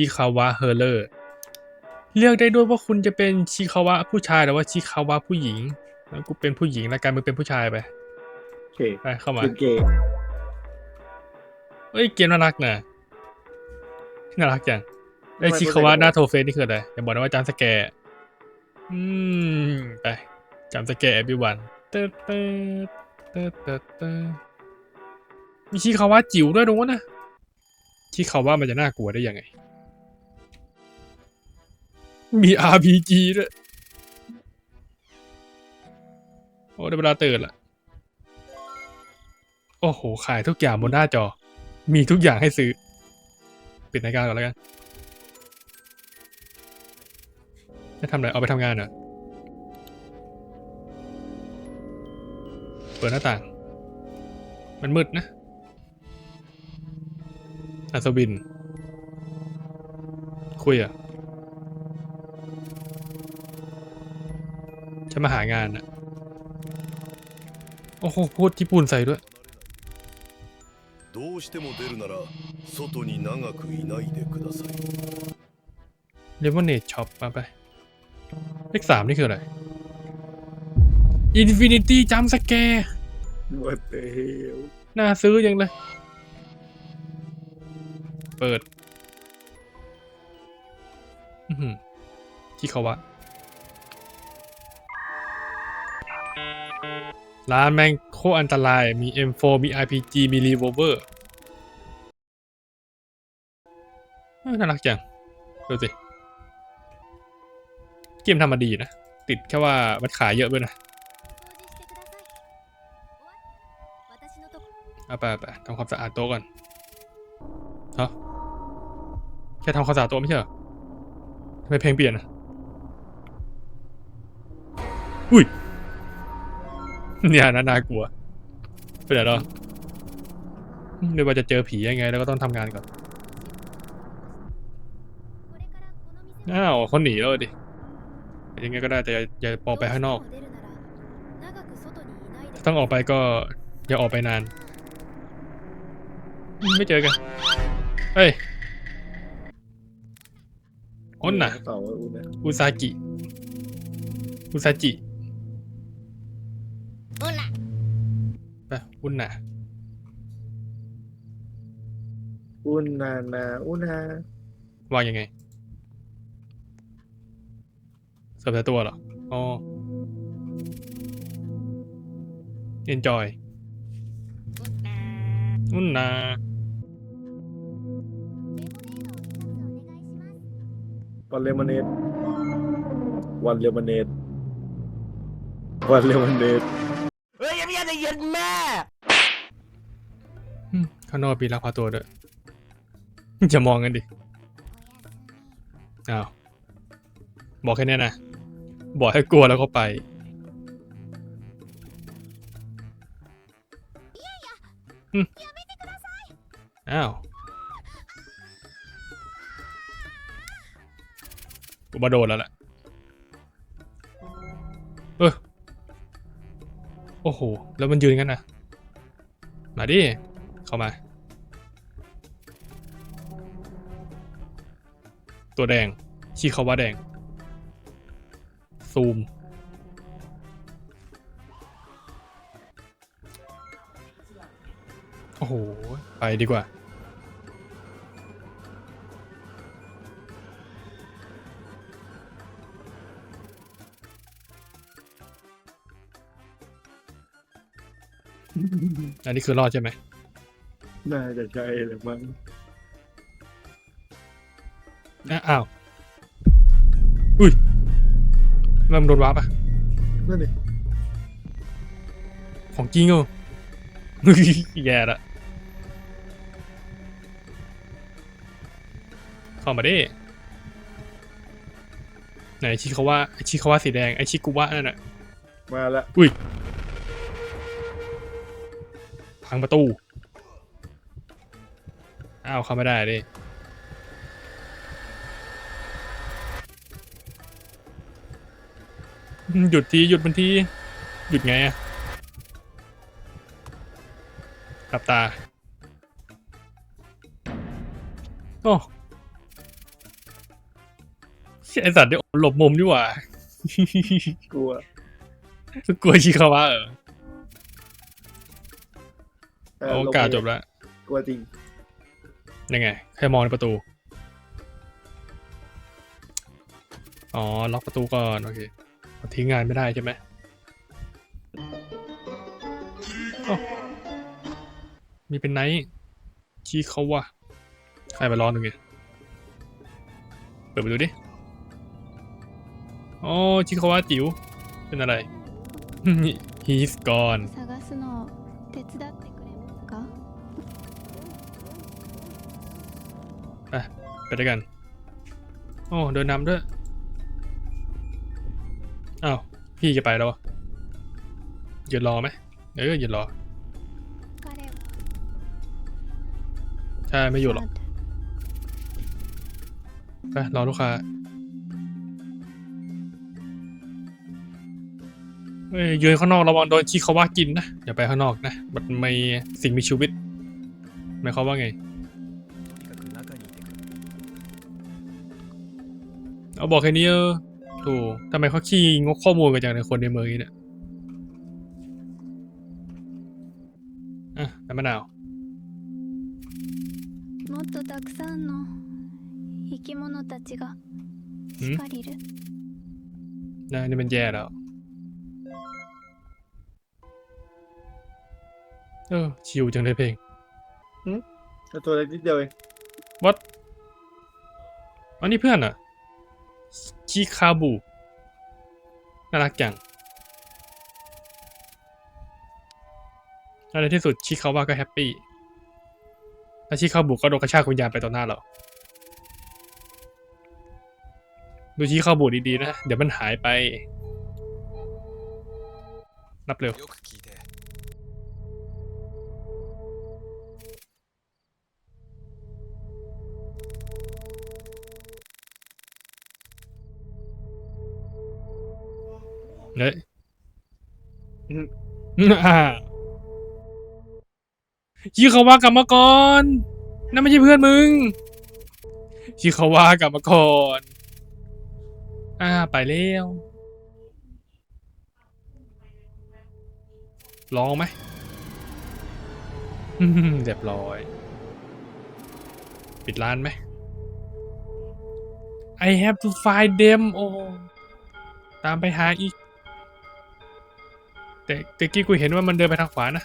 ชิคาวะเฮอร์เลอร์ เลือกได้ด้วยว่าคุณจะเป็นชิคาวะผู้ชายหรือว่าชิคาวะผู้หญิงแล้วกูเป็นผู้หญิงแล้วกันมึงเป็นผู้ชายไปโอเคไปเข้ามาเป็นเกย์เอ้ยเกมน่ารักนะน่ารักจังไอชิคาวะหน้าโทเฟสนี่คืออะไรอย่าบอกนะว่าจำสแกร์อืมไปจำสแกร์ everyone เติร์ดเติร์ดเติร์ดเติร์ดเติร์ดมีชิคาวะจิ๋วด้วยตรงนั้นนะชิคาวะมันจะน่ากลัวได้ยังไง มี RPG ด้วย โอ้ได้เวลาตื่นละ โอ้โห ขายทุกอย่างบนหน้าจอ มีทุกอย่างให้ซื้อ ปิดรายการก่อนแล้วกัน จะทำอะไร เอาไปทำงานเหรอ เปิดหน้าต่าง มันมืดนะ อัศวิน คุยอะ ฉันมาหางานอ่ะ โอ้โห พูดญี่ปุ่นใส่ด้วย どうしても出るなら外に長くいないでください เลเวลเน e ช็อปมาไป เลขสามนี่คืออะไร อินฟินิตี้จัมสแกร์ วัดเตล น่าซื้อยังเลย เปิด อือหือที่เขาวะ ร้านแม่งโคตรอันตราย มี M4 มี RPG มี Revolver เอ้ยน่ารักจัง ดูสิ เกมทำมาดีนะ ติดแค่ว่ามันขายเยอะด้วยนะเอาไปไปทำความสะอาดโต๊ะก่อนฮะแค่ทำความสะอาดโต๊ะไม่ใช่เหรอทำไมเพลงเปลี่ยนอะ อุ้ย เนี่ยน่าน่ากลัวไปไหนแล้วไม่ว่าจะเจอผียังไง แล้วก็ต้องทำงานก่อนอ้าวเขาหนีแล้วดิยังไงก็ได้แต่อย่าอย่าออกไปข้างนอกถ้าต้องออกไปก็อย่าออกไปนาน ไม่เจอกันเฮ้ยอ้นน่ะต่อว่าอุ้นนะอุซากิ อุซาจิ อุนน่ะ อุ้นนานาอุ้นนาวางยังไงเสิร์ฟแต่ตัวเหรอ อ๋อ enjoy อุนน่ะวันเลมอนเนดวันเลมอนเนดวันเลมอนเนด เฮ้ยยังไม่ได้ยินแม่ อืม ข้างนอกมีลักพาตัวด้วย จะมองกันดิ อ้าว บอกแค่นี้นะ บอกให้กลัวแล้วก็ไปอืมอ้าวกูมาโดนแล้วแหละเออโอ้โห แล้วมันยืนกันนะมาดิ เข้ามา ตัวแดงชี้เขาว่าแดง ซูม โอ้โห ไปดีกว่าอันนี้คือรอดใช่ไหม น่าจะใช่แหรือมั้งอะอ้าว อุ้ยเริ่มนโดนวาร์ปอะ นั่นดิของจริงเหรอเฮ้ยแย่ละเข้ามาดิไหนชิคาว่าไอชิคาว่าสีแดงไอชิกุวะนั่นน่ะมาละอุ้ยพังประตู อ้าวเข้าไม่ได้ดิหยุดทีหยุดมันทีหยุดไงอะหลับตา โอ้ไอสัตว์เดี๋ยวหลบมุมดีกว่า กลัว กลัวชิคาวะเออเออโอกาสจบแล้ว กลัวจริง ยังไง แค่มองในประตู อ๋อ ล็อกประตูก่อน โอเคทิ้งงานไม่ได้ใช่ไหมเอ้มีเป็นไนท์ชีเขาวะใครมาร้อนตรงนี้เปิดประตูดิอ๋อชิคาวะจิ๋วเป็นอะไร He's gone ไปไปด้วยกัน โอ้เดินนำด้วยอ้าวพี่จะไปแล้ววะยืนรอไหมเออยืนรอใช่ไม่อยู่หรอกไปรอลูกค้าเอ้ยยืนข้างนอกระวังโดนขี้เขาว่ากินนะอย่าไปข้างนอกนะมันไม่สิ่งมีชีวิตหมายความว่าไง เอาบอกแค่นี้เออถูกทำไมเขาขี้งกข้อมูลกันจังในคนในเมืองนี้เนี่ย อ่ะน้ำมะนาว もっとたくさんの生き物たちがん光る นะนี่มันแย่แล้ว เออ ชิวจังเลยเพลง แต่ตัวเล็กนิดเดียวเอง วัดอันนี้เพื่อนอ่ะ ชิคาบูน่ารักจังในที่สุดชิคาว่าก็แฮปปี้แล้วชิคาบูก็โดนกระชากวิญญาณไปต่อหน้าเรา ดูชิคาบูดีๆนะ เดี๋ยวมันหายไปนับเร็ว เฮ้ยอืมอ่าชิคาวากลับมาก่อนนั่นไม่ใช่เพื่อนมึงชิคาวากลับมาก่อนอ่าไปแล้วลองไหมอืมเรียบร้อย ปิดร้านไหม I have to find them โอ้ตามไปหาอีก แต่แต่กี้กูเห็นว่ามันเดินไปทางขวานะ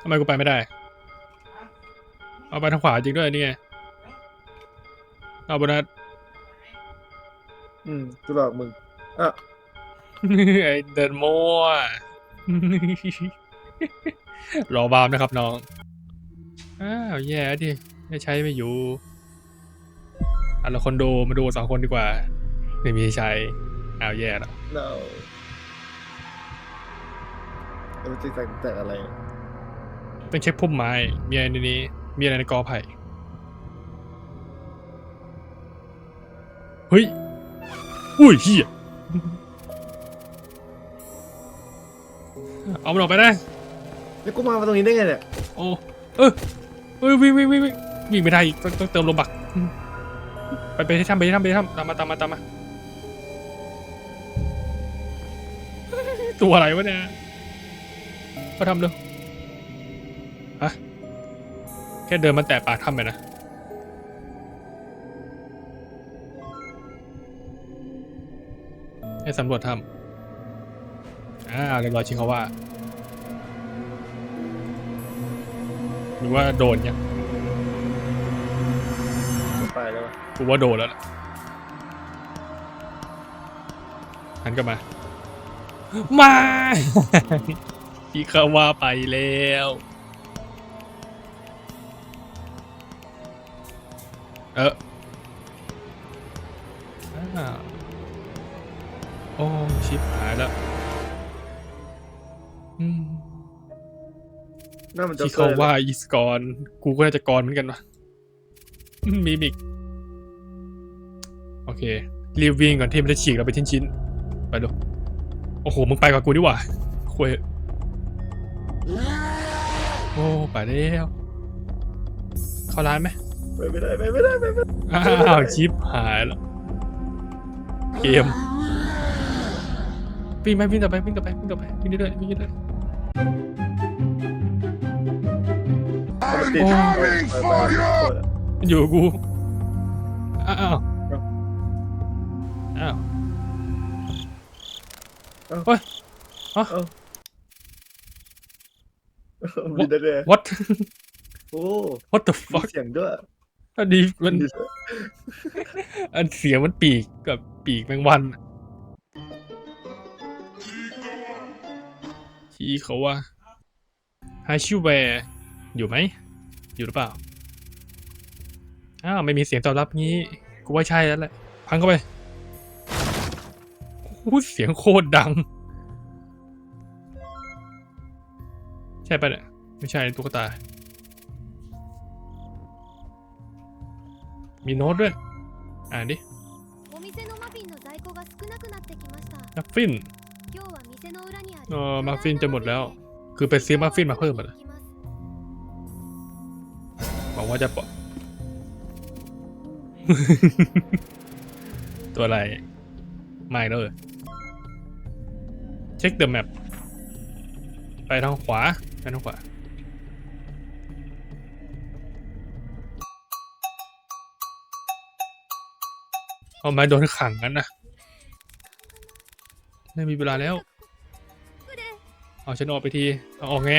ทำไมกูไปไม่ได้ เอาไปทางขวาจริงด้วยนี่ไงเอาบนัสอืมกูหลอกมึงอะไอเดินมั่วรอบามนะครับน้อง อ้าวแย่ดิ ไม่ใช้ไม่อยู่อะเราคนดูมาดูสองคนดีกว่า ไม่มีใช้ อ้าวแย่แล้วเราเออจะแต่งแต่อะไร ต้องเช็คพุ่มไม้ มีอะไรในนี้ มีอะไรในกอไผ่ เฮ้ย อุ้ยเฮียเอามันออกไปได้ แล้วกูมาตรงนี้ได้ไงเนี่ยโอ้ เออเฮ้ยวิ่งวิ่งวิ่งวิ่งวิ่งไม่ได้อีกต้องต้องเติมลมบัก ไปไปที่ถ้ำไปที่ถ้ำไปที่ถ้ำตามมาตามมาตามมา ตัวอะไรวะเนี่ย เขาทำเร็วฮะแค่เดินมาแตะปากถ้ำไปนะให้สำรวจถ้ำอ่าเรียบร้อยชิคาว่า หรือว่าโดนยังไปแล้ววะกูว่าโดนแล้วล่ะหันกลับมา มา พี่เขาว่าไปแล้ว เอออ้าวโอ้ ชิบหายแล้วอืมน่ามันจะที่เขาว่าอีสกอนกูก็น่าจะกรเหมือนกันวะอืมมีมิก โอเค รีบวิ่งก่อนที่มันจะฉีกเราไปชิ้นๆ ไปดู โอ้โห มึงไปกับกูดีกว่าคุย โอ้ไปแล้วเข้าร้านไหมไปไม่ได้ไปไม่ได้ไปไม่ได้อ้าวชิปหายแล้วเกมวิ่งไปวิ่งต่อไปวิ่งต่อไปวิ่งต่อไปวิ่งเรื่อยๆวิ่งเรื่อยเอามันติดโอ้ไปไปไปไปๆมันอยู่กับกูอ้าวอ้าวอ้าวเฮ้ยฮะ มีได้เลย what โอ้ what the มี fuck เสียงด้วยอันนี้มันอันเสียงมันปีกกับปีกแมงวันอะที่เขาว่าฮาชิวแวร์อยู่ไหม อยู่หรือเปล่า อ้าวไม่มีเสียงตอบรับงี้ กูว่าใช่แล้วแหละ พังเข้าไปโอ้โหเสียงโคตรดัง ใช่ปะเนี่ย ไม่ใช่ตุ๊กตา มีโน้ตด้วย อ่านดิมัฟฟินเออมัฟฟินจะหมดแล้ว คือไปซื้อมัฟฟินมาเพิ่มมันะบอกว่าจะปะตัวอะไร ไม่เลยเช็คเดอะแมปไปทางขวา ด้านขวาเอาไม้โดนขังกันนะไม่มีเวลาแล้ว เอาฉันออกไปที เอาออกไง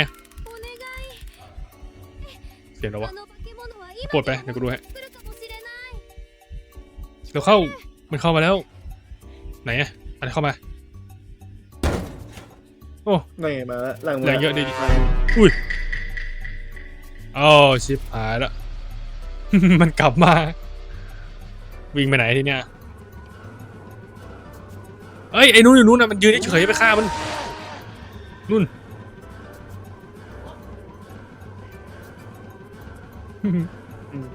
เสียงแล้ววะปวดไปเดี๋ยวกูดูฮะเราเข้า มันเข้ามาแล้ว ไหนอะอะไรเข้ามา อ้นี่มาแล้วหลังมาแรงเยอะดิหลังอุ้ยอ้าวชิบหายละ มันกลับมา วิ่งไปไหนทีเนี้ยเอ้ยไอ้นู้นอยู่นู้นนะมันยืนเฉยๆไปฆ่ามันนู่น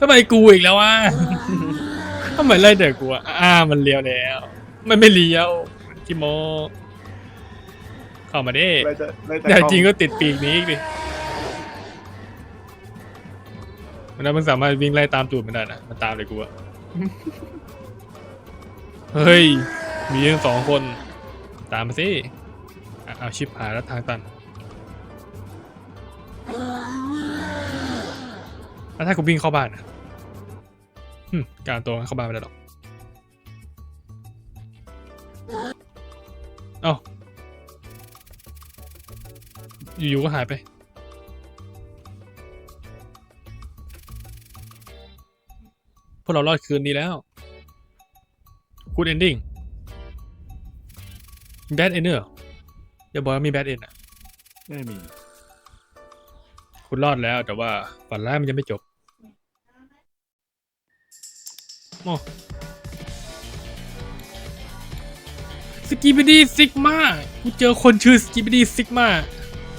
ทำไมกูอีกแล้ววะ ทำไมไล่แต่กูอะอ่า มันเลี้ยวแล้ว มันไม่เลี้ยวมันกิโม เข้ามาดิไล่จะไล่จะแต่จริงเข้าก็ติดปีกนี้อีกดิมันนั้นมันสามารถวิ่งไล่ตามตูดมันได้นะมันตามเลยกูอะเฮ้ย มีทั้งสองคน ตามมาสิอะเอาชิปหายแล้วทางตันแล้วถ้ากูวิ่งเข้าบ้านอะหึการตัวเข้าบ้านไม่ได้หรอกเอ้า อยู่ๆก็หายไป พวกเรารอดคืนนี้แล้ว Good ending Bad end เหรออย่าบอกว่ามี Bad end อะไม่มี คุณรอดแล้วแต่ว่าฝันร้ายมันยังไม่จบโอ้สกิบดีซิกมา กูเจอคนชื่อสกิบดีซิกมา